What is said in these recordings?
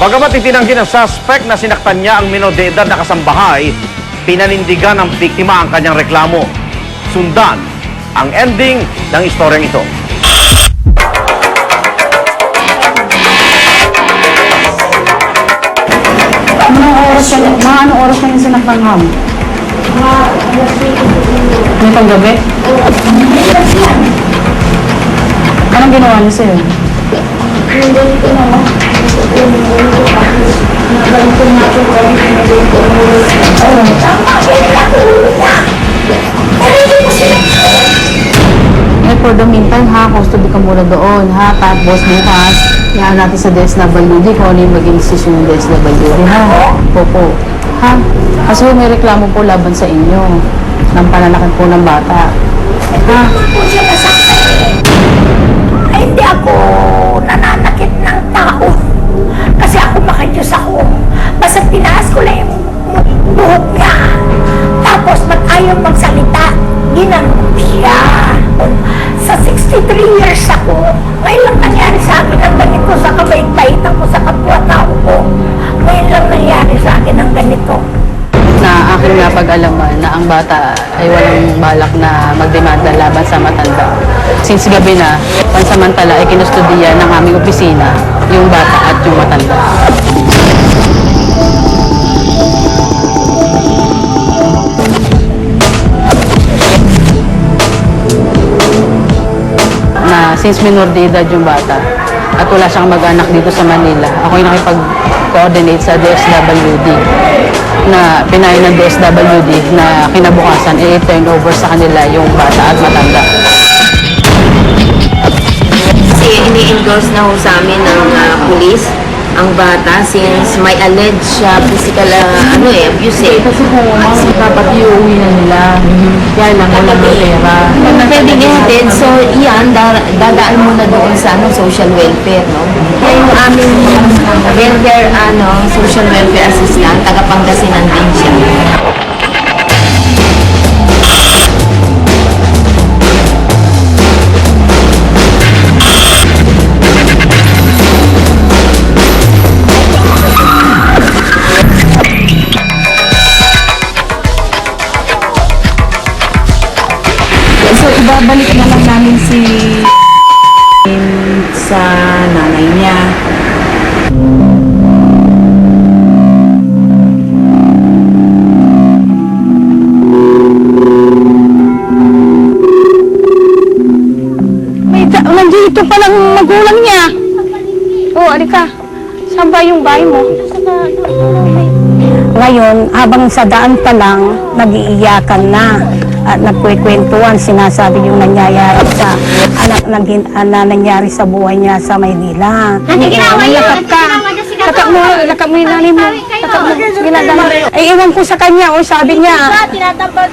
Bagamat itinanggi ng suspect na sinaktan niya ang minor de edad na kasambahay, pinanindigan ng biktima ang kanyang reklamo. Sundan ang ending ng istoryang ito. Anong oras ka, mga anong oras na yung sinaktan ham? May panggabi? Anong ginawa niya sa'yo? Eh, for the meantime, ha, custody ka muna doon, ha? Tapos bukas, yan natin sa DSWD kung ano yung maging decision ng DSWD, ha? Opo. Ha? Kasi may reklamo po laban sa inyo ng pananakit po ng bata. Ha? Ay, hindi ako nananakit 23 years ako, ngayon lang nangyari sa akin ang ganito sa kabait-baitan ko, sa kapwa-tao ko. Ngayon lang nangyari sa akin ang ganito. Na aking napag-alaman na ang bata ay walang balak na magdemanda laban sa matanda. Since gabi na, pansamantala ay kinustudiya ng aming opisina yung bata at yung matanda. Since minor de edad yung bata at wala siyang mag-anak dito sa Manila, ako yung nakipag-coordinate sa DSWD na pinayo ng DSWD na kinabukasan i-turn over sa kanila yung bata at matanda. Kasi ini-endorse na ho sa amin ng ah, pulis ang bata since may alleged siya physical ah, ano eh, abuse eh. Kasi kung mas dapat iuwi na nila, kaya lang wala ng pera. Pwede din So, dadaan muna doon sa ano, social welfare, no? Kaya yung aming welfare, ano, social welfare assistant, taga Pangasinan din siya. So, ibabalik na lang namin si sa nanay niya. May ta- nandito pa lang magulang niya. Oh, alika. Saan ba yung bahay mo? Ngayon, habang sa daan pa lang, nag-iiyakan na at nagkwekwentuhan, sinasabi yung nangyayari sa anak ng hin- ah, na nangyari sa buhay niya sa Maynila. Ano ginawa niya? Lakap ka. Lakap mo, lakap mo yung nanay mo. Lakap mo. Ginagano. Ay, iwan ko sa kanya. O, sabi niya. Kinatampal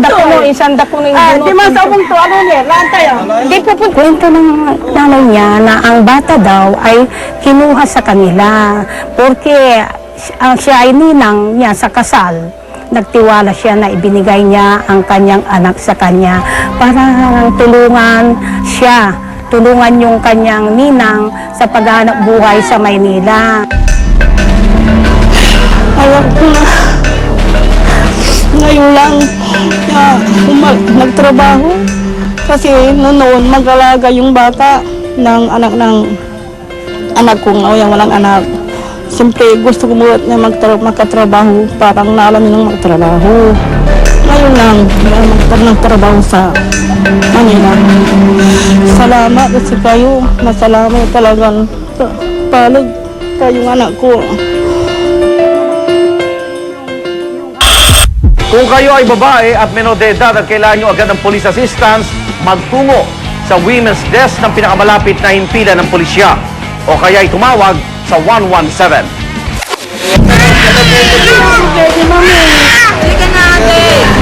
da puno. Isang da puno yung Ah, bunot. di man sa to, ano niya, laan tayo. Hindi po po. Kwento ng nanay niya na ang bata daw ay kinuha sa kanila porque ang siya ay ninang niya sa kasal. Nagtiwala siya na ibinigay niya ang kanyang anak sa kanya para tulungan siya, tulungan yung kanyang ninang sa paghanap buhay sa Maynila. Ayaw ko na. Ngayon lang na umag- nagtrabaho. Kasi noon mag-alaga yung bata ng anak ng anak kong yung walang anak. Siyempre gusto ko muna na magtra- magkatrabaho parang naalamin ng magtrabaho. Ngayon lang na magtra- nagtrabaho sa Manila. Salamat kasi kayo. Masalamat talagang pa- palag kayong anak ko. Kung kayo ay babae at menor de edad at kailangan nyo agad ng police assistance, magtungo sa women's desk ng pinakamalapit na himpilan ng pulisya o kaya ay tumawag sa 117. Halika na ate!